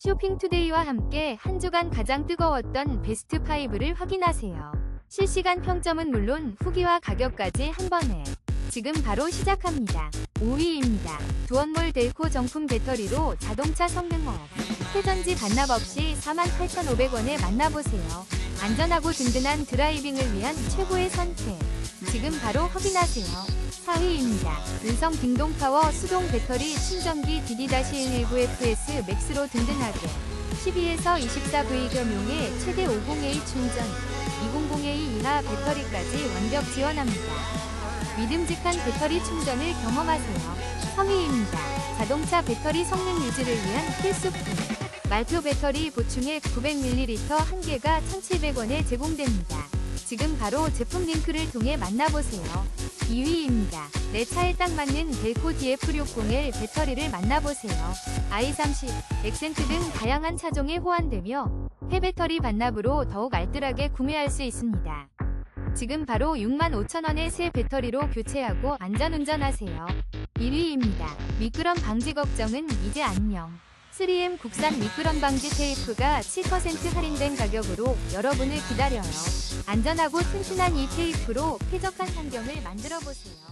쇼핑투데이와 함께 한 주간 가장 뜨거웠던 베스트 5를 확인하세요. 실시간 평점은 물론 후기와 가격까지 한 번에. 지금 바로 시작합니다. 5위입니다. 두원몰 델코 정품 배터리로 자동차 성능업. 회전지 반납 없이 48,500원에 만나보세요. 안전하고 든든한 드라이빙을 위한 최고의 선택. 지금 바로 확인하세요. 4위입니다. 은성 딩동파워 수동 배터리 충전기 DD-119FS 맥스로 든든하게 12에서 24V 겸용의 최대 50A 충전, 200A 이하 배터리까지 완벽 지원합니다. 믿음직한 배터리 충전을 경험하세요. 3위입니다. 자동차 배터리 성능 유지를 위한 필수품. 말표 배터리 보충액 900ml 1개가 1,700원에 제공됩니다. 지금 바로 제품 링크를 통해 만나보세요. 2위입니다. 내 차에 딱 맞는 델코 DF60L 배터리를 만나보세요. i30, 엑센트 등 다양한 차종에 호환되며 폐배터리 반납으로 더욱 알뜰하게 구매할 수 있습니다. 지금 바로 65,000원의 새 배터리로 교체하고 안전운전하세요. 1위입니다. 미끄럼 방지 걱정은 이제 안녕. 3M 국산 미끄럼 방지 테이프가 7% 할인된 가격으로 여러분을 기다려요. 안전하고 튼튼한 이 테이프로 쾌적한 환경을 만들어 보세요.